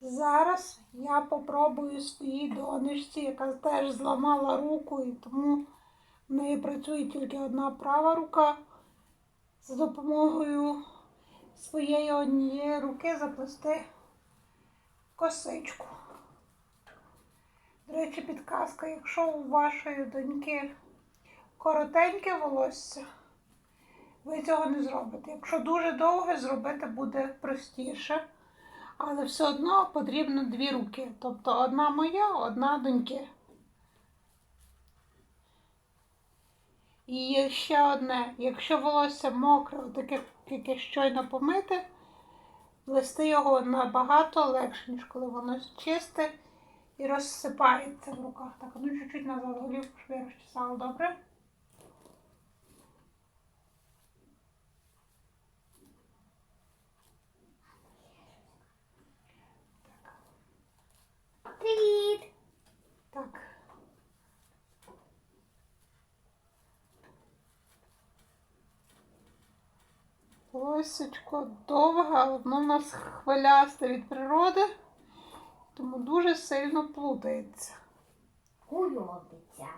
Зараз я попробую своїй донечці, яка теж зламала руку, і тому в неї працює тільки одна права рука. За допомогою своєї однієї руки заплести косичку. До речі, підказка, якщо у вашої доньки коротеньке волосся, ви цього не зробите. Якщо дуже довге, зробити буде простіше. Але все одно потрібно дві руки. Тобто одна моя, одна доньки. І ще одне, якщо волосся мокре, таке, яке щойно помите, плести його набагато легше, ніж коли воно чисте і розсипається в руках. Так, ну чуть-чуть назад голівку, я розчесала, добре? Привіт! Так. Лосечко довге, але воно в нас хвилясте від природи, тому дуже сильно плутається. Куйовиця.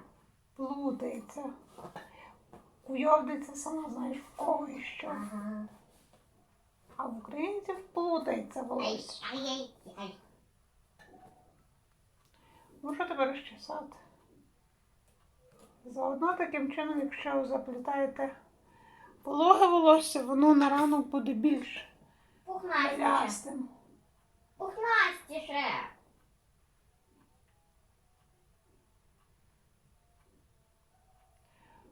Плутається. Куйовдиться сама знаєш в кого і що. Ага. А в українців плутається волосся. Можу тебе розчесати. Заодно таким чином, якщо заплітаєте вологе волосся, воно на ранок буде більш Пухнастіше. хвилястим. Пухнастіше.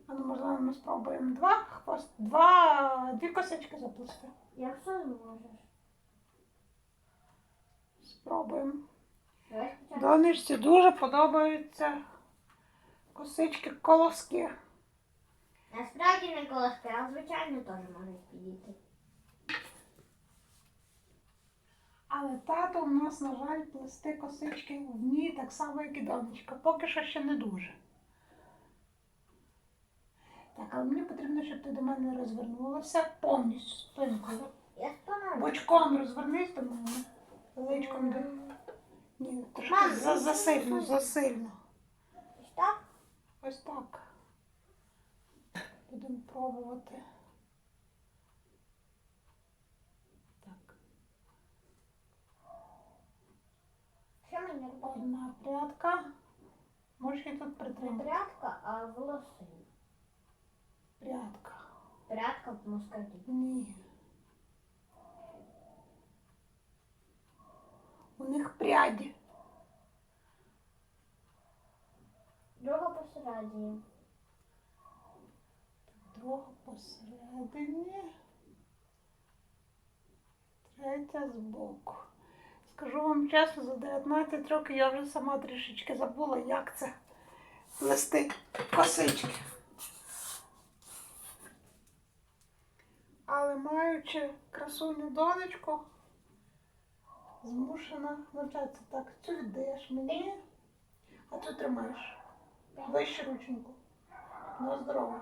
А ну, можливо, ми спробуємо два хвост, два, дві косички заплести. Якщо зможеш. Спробуємо. Давай спочатку. Донечці дуже подобаються косички колоски. Насправді не колоски, а звичайно теж можуть підійти. Але тато у нас, на жаль, плести косички вміє так само, як і донечка. Поки що ще не дуже. Так, але мені потрібно, щоб ти до мене розвернулася повністю спинкою. Я спинаю. Бочком розвернись до мене. Величком до. Ні, трошки Мам, за, засильно, засильно. Ось так? Ось так. Будемо пробувати. Так. Одна прядка. Можеш її тут Не притримати. прядка, а волоси. Прядка. Прядка в москалі. Ні. У них пряді. Друга посередині. Друга посередині. Третя збоку. Скажу вам чесно, за 19 років я вже сама трішечки забула, як це плести косички. Але маючи красуню донечку, змушена навчатися так. Цю віддаєш мені, а цю тримаєш. Вище рученьку. На здоров'я.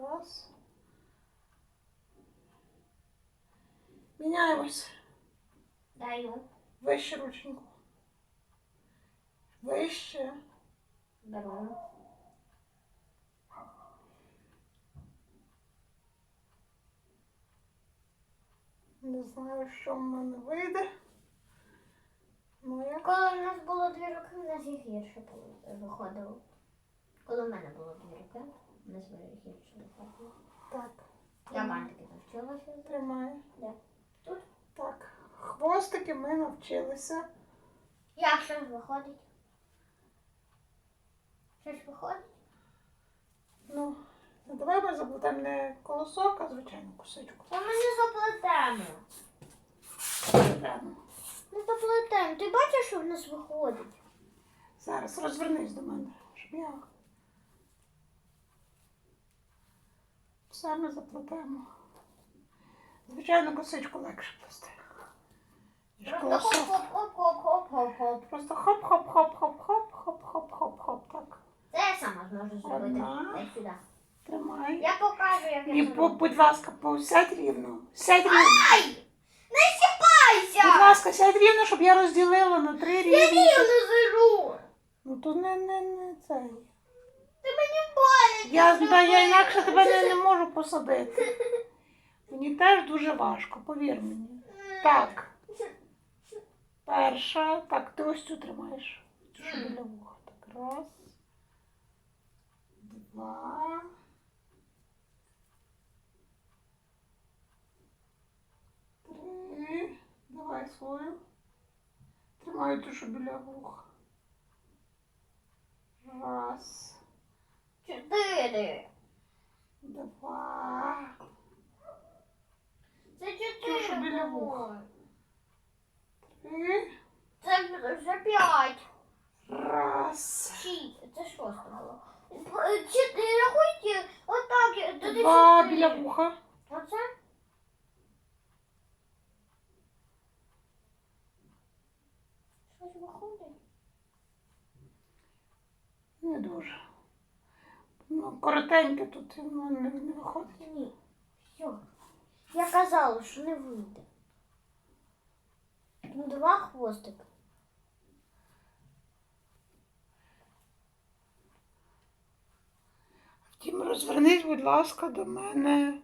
Раз. Міняємось. Даю. Вище рученьку. Вище. Беру. Не знаю, що в мене вийде. Ну, я Коли в нас було дві руки, в нас і гірше виходило. Коли в мене було дві руки, в нас гірше виходило. так. Я бантики навчилася. Тримаю. Де? Тут? Так. Хвостики ми навчилися. Як щось виходить? Щось виходить? Ну, ну, давай ми заплетемо не колосок, а звичайну косичку. Та ми не заплетемо. Прямо. Не заплетемо. Ти бачиш, що в нас виходить? Зараз розвернись до мене, щоб я. Все ми заплетемо. Звичайно, косичку легше плести. Просто колосок. хоп-хоп-хоп-хоп-хоп-хоп. Просто хоп-хоп-хоп-хоп-хоп-хоп-хоп-хоп. Так. Це я сама зможу зробити. Одна. Дай сюди. Тримай. Я покажу, як І, я бу- зроблю. будь ласка, посядь рівно. Сядь рівно. Ай! ласка, сядь рівно, щоб я розділила на три Я рівні. рівно сижу. Ну то не, не, не цей. Ти мені болить. Я, та, я інакше тебе не, не можу посадити. Мені теж дуже важко, повір мені. Так. Перша. Так, ти ось цю тримаєш. Цю що біля вуха. Так, раз. Два. Три. Давай свою. Тримаю ту, що біля вуха. Раз. Чотири. Два. Це Це що біля чотири. вуха? Це вже п'ять. Раз. Шість. Це шосте було. Чотири. Рахуйте. Отак. Туди Два чотири. біля вуха. Оце? Щось виходить? Не дуже. Ну, коротеньке тут ну, не, не виходить. Ні. Все. Я казала, що не вийде. Ну, два хвостика. Втім, розвернись, будь ласка, до мене